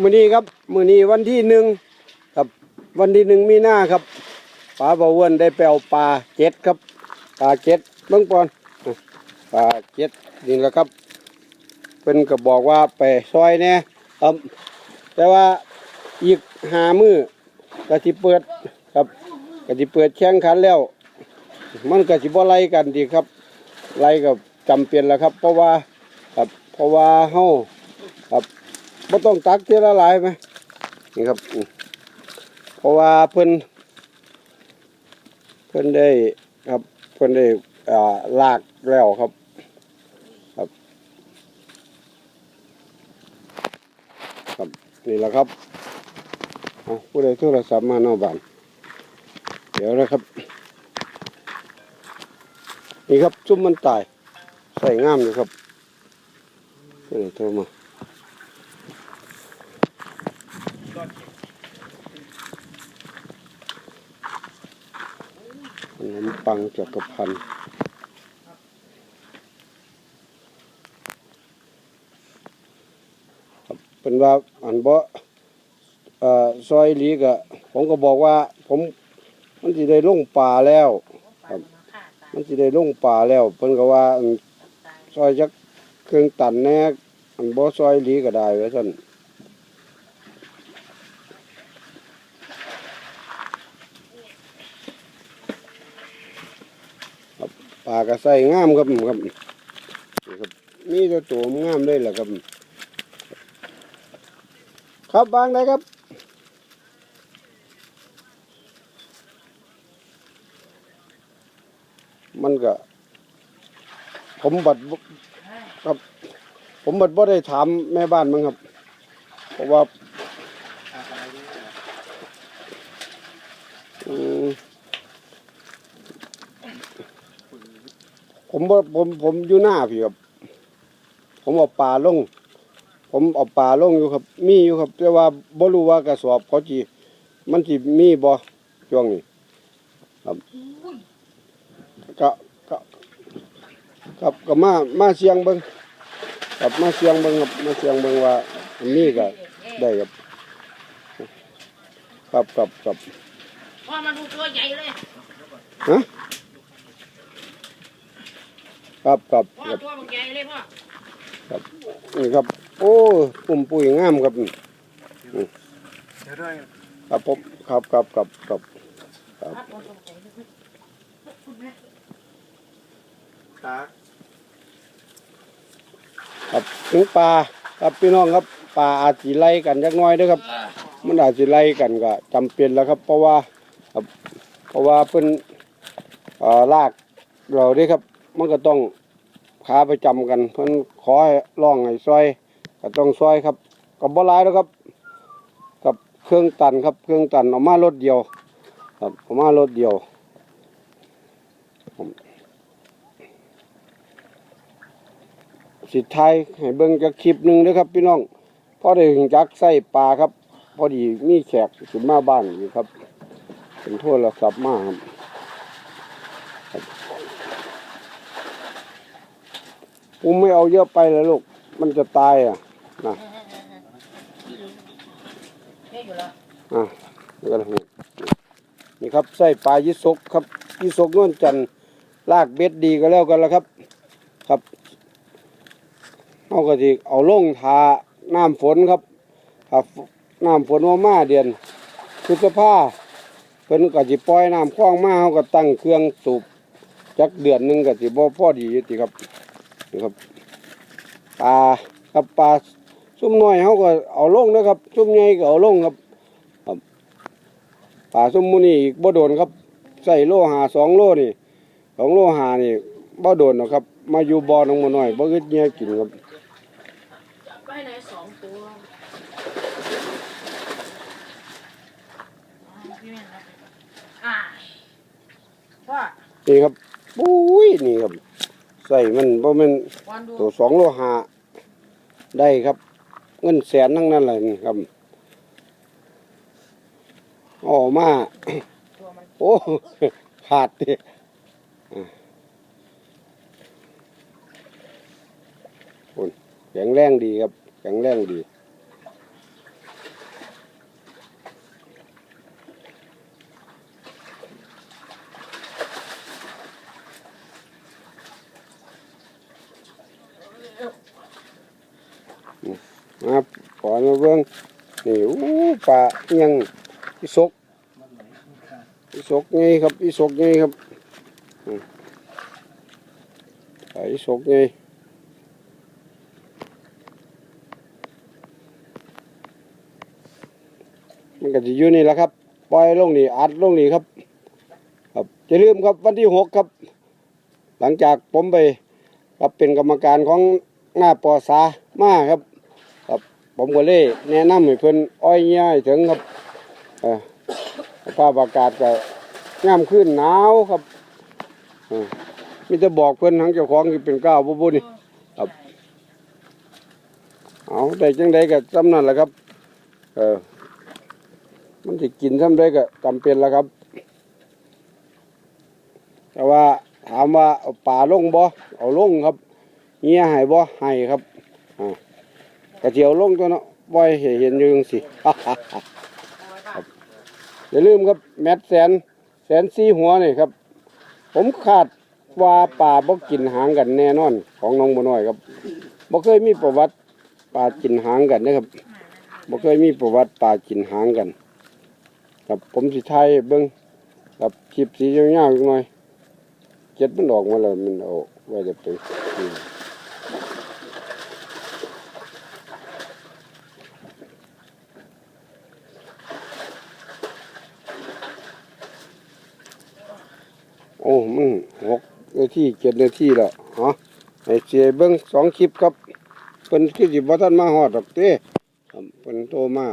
มื้อนี้ครับ มื้อนี้วันที่หนึ่งครับ วันที่หนึ่งมีหน้าครับป้าบ่าวนได้ไปเอาปลาเจ็ดครับปลาเจ็ดเบิ่งปอนปลาเจ็ดนี่แหละครับเพิ่นก็บอกว่าไปซอยแน่ครับแต่ว่าอีกหามือก็สิเปิดครับก็สิเปิดแข่งขันแล้ว มันก็สิบ่ไล่กันดีครับไล่กับจำเป็นแล้วครับ เพราะว่าครับเพราะว่าเฮาครับ บ่ต้องตักเท่ละหลายไหมนี่ครับเพราะว่าเพิ่นเพิ่นได้ครับเพิ่นได้อ่าลากแล้วครับครับ ครับนี่แหละครับเอาผู้ใดโทรศัพท์มานอกบ้านเดี๋ยวนะครับ นี่ครับซุ่มมันตายใส่งามอยู่ครับผู้ใดโทรมา ขนมปังจักรพันธ์เป็นว่าอันบ่เอ่อซอยลีกะผมก็บอกว่าผมมันสิได้ลงป่าแล้วครับมันสิได้ลงป่าแล้วเพิ่นก็ว่าซอยจักเครื่องตันแน่อันบ่ซอยลีก็ได้ว่าซั่นครับ ปลาก็ใส่งามครับครับนี่ครับมีแต่ตัวงามเลยล่ะครับ ครับบางได้ครับมันก็ ผมบัดครับ ผมบัดบ่ได้ถามแม่บ้านมั้งครับ เพราะว่าอืม ผมบ่ผมผมอยู่หน้าพี่ครับ ผมเอาปลาลง ผมเอาปลาลงอยู่ครับ มีอยู่ครับ แต่ว่าบ่รู้ว่ากระสอบเขาจีมันสิมีบ่ช่วงนี้ครับก็ก็ครับก็มามาเสียงเบิ่งครับมาเสียงเบิ่งครับมาเสียงเบิ่งว่ามีก็ได้ครับครับครับครับพ่อมาดูตัวใหญ่เลยฮะ ครับครับพ่อครับตัวมันใหญ่เลยพ่อนี่ครับ โอ้ปุ่มปุ๋ยงามครับนี่เดี๋ยวด้วยครับผมครับครับครับครับครับตัวใหญ่เลยตาครับถึงปลาครับพี่น้องครับปลาอาจสิไล่กันจักหน้อยเด้วยครับ มันอาจสิไล่กันก็จำเป็นแล้วครับ เพราะว่าครับเพราะว่าเพิ่นเอ่อลากเราเด้ครับ มันก็ต้องขาประจำกัน เพิ่นขอให้ร้องให้ซอยก็ต้องซอยครับก็บ่หลายแล้วครับ กับเครื่องตันครับ เครื่องตันออกมารถเดียว ครับออกมารถเดียวผมสิท้ายให้เบิ่งจักคลิปหนึ่งเด้อครับ พี่น้องพอได้ถึงจักใส่ปลาครับ พอดีมีแขกขึ้นมาบ้านอยู่ครับเป็นโทรศัพท์มาครับครับ ผมไม่เอาเยอะไปแล้วลูก มันจะตายอะนะนี่อยู่ล้วอะนี่ก็นี่นี่ครับใส่ปลายิสกครับยิสกนวลจันทร์ลากเบ็ดดีก็แล้วกันแล้วครับ ครับเอาก็สิเอาลงทาน้ำฝนครับถ้าน้ำฝนว่ามาเดือนพฤษภาเพิ่นก็สิปล่อยน้ำคล้องมาเฮาก็ตั้งเครื่องสูบจักเดือนหนึงก็สิบ่พอดีอยู่ติครับ นี่ครับปลาครับปลาซุ่มน้อยเฮาก็เอาลงนะครับซุ่มใหญ่ก็เอาลงครับป่าส้มมุนี่อีกบ่โดนครับใส่โลหาสองโลนี่สองโลหานี่บ่โดนหรอกครับ มาอยู่บ่อน้องมาหน่อยบ่อึดเงี้ยกินครับจับไปไหนสองตัวพี่แม่นะอ่าพ่อนี่ครับปุ้ยนี่ครับ ใส่มันบ่แม่นวันดูตัวสองโลหาได้ครับ เงินแสนทั้งนั้นเลยนี่ครับเออกมาตัวมันโอ้ ขาดดิอะคุณแข็งแรงดีครับ แข็งแรงดี ขอมา เบิ่งนี่อู้ปลาอิหยังอีสกอีสกไงครับอีสกไงครับอืมปลาอีสกไงมันก็จะอยู่นี่แหละครับ ปล่อยลงนี่อัดลงนี่ครับครับอย่าลืมครับวันที่หกครับ หลังจากผมไปครับเป็นกรรมการของหน้าปอสามาครับ ผมก็เลยแนะนำให้เพิ่นอ้อยเงี้ยถึงครับสภาพอากาศก็ย่ำขึ้นหนาวครับมีแต่บอกเพิ่อนทั้งเจ้าของที่เป็นก้าวบุบุนี่ครับเอาได้จังใดก็จำนั่นแหละครับ เออ มันจะกินจำได้ก็จำเป็นแล้วครับ แต่ว่าถามว่าป่าลงบ่เอาลงครับเงี้ยให้บ่ให้ครับอ่า กระเจียวลงตัวเนาะบ่อยให้เห็นอยู่จังสิอย่าลืมครับแมทแสนแสนสีหัวนี่ครับ ผมคาดว่าป่าบ่กินหางกันแน่นอน ของน้องบัวน้อยครับบ่เคยมีประวัติป่ากินหางกันนะครับบ่เคยมีประวัติป่ากินหางกันครับผมสิไทยเบิ่งครับคลิปสียาวๆหน่อยเจ็ดมันออกมาแล้วมันเอาไว้จะไป โอ้มึงหกนาทีเจ็ดนาทีแล้วฮะไอเสียเบิ้งสองคลิปครับเป็นคือสิบ่ทันมาหอดดอกเต้เป็นโตมา